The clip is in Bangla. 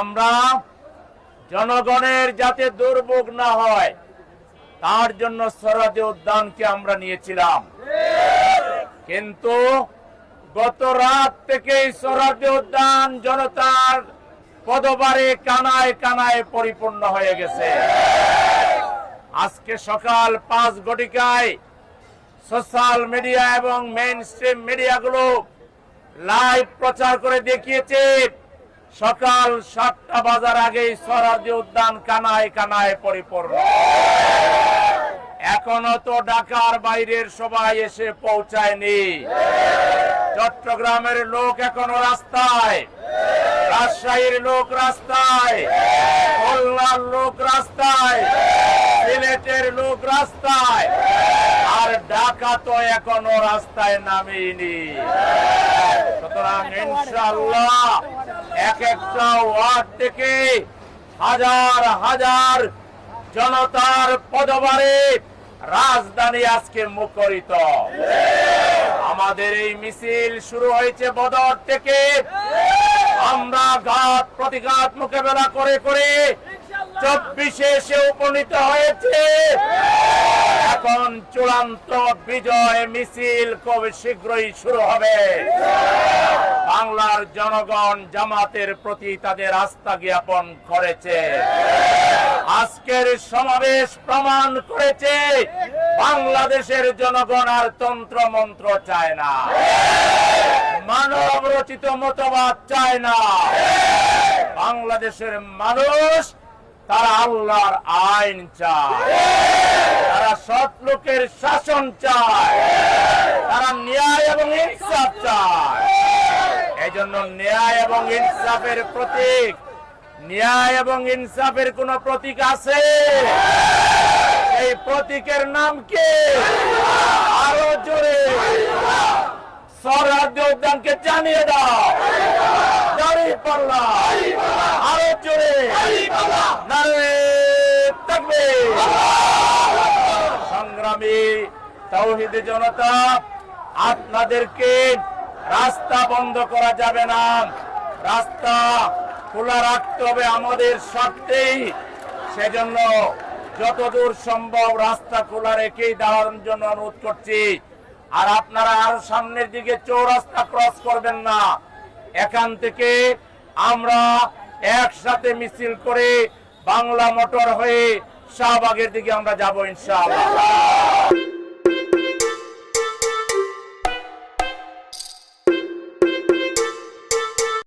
আমরা জনগণের যাতে দুর্ভোগ না হয়, তার জন্য সরাদে উদ্যানকে আমরা নিয়েছিলাম। কিন্তু গত রাত থেকেই সরাদে উদ্যান জনতার পদবারে কানায় কানায় পরিপূর্ণ হয়ে গেছে। আজকে সকাল পাঁচ ঘটিকায় সোশ্যাল মিডিয়া এবং মেইন স্ট্রিম মিডিয়াগুলো লাইভ প্রচার করে দেখিয়েছে। সকাল সাতটা বাজার আগেই সরাজি উদ্যান কানায় কানায় পরিপূর্ণ। এখনও তো ঢাকার বাইরের সবাই এসে পৌঁছায়নি। চট্টগ্রামের লোক এখনও রাস্তায়। রাজশাহীর লোক রাস্তায়। খুলনার লোক রাস্তায়। সিলেটের লোক রাস্তায়। আর ঢাকা তো এখনও রাস্তায় নামেনি সুতরাং ইনশাআল্লাহ এক একটা ওয়ার্ড থেকে হাজার হাজার জনতার পদবারে রাজধানী আজকে মুখরিত। আমাদের এই মিছিল শুরু হয়েছে বদর থেকে। আমরা ঘাত প্রতিঘাত মোকাবেলা করে করে চব্বিশে এসে উপনীত হয়েছে। এখন চূড়ান্ত বিজয় মিছিল খুব শীঘ্রই শুরু হবে। বাংলার জনগণ জামাতের প্রতি তাদের আস্থা জ্ঞাপন করেছে। আজকের সমাবেশ প্রমাণ করেছে, বাংলাদেশের জনগণ আর তন্ত্র মন্ত্র চায় না। মানব রচিত মতবাদ চায় না। বাংলাদেশের মানুষ তারা আল্লাহর আইন চায়। তারা সৎ লোকের শাসন চায়। তারা ন্যায় এবং ইনসাফ চায়। এই জন্য ন্যায় এবং ইনসাফের প্রতীক। ন্যায় এবং ইনসাফের কোন প্রতীক আছে? এই প্রতীকের নাম কি? আরও জোরে। সরাজ্য উদ্যানকে জানিয়ে দাও। দাঁড়িয়ে পাল্লা আরও জোরে নারে থাকবে সংগ্রামী তৌহিদ জনতা, আপনাদেরকে রাস্তা বন্ধ করা যাবে না। রাস্তা খোলা রাখতে হবে আমাদের স্বার্থেই। সেজন্য যতদূর সম্ভব রাস্তা খোলা রেখেই দাঁড়ানোর জন্য অনুরোধ করছি। আর আপনারা আরও সামনের দিকে চৌরাস্তা ক্রস করবেন না। এখান থেকে আমরা একসাথে মিছিল করে বাংলা মোটর হয়ে শাহবাগের দিকে আমরা যাব ইনশাআল্লাহ।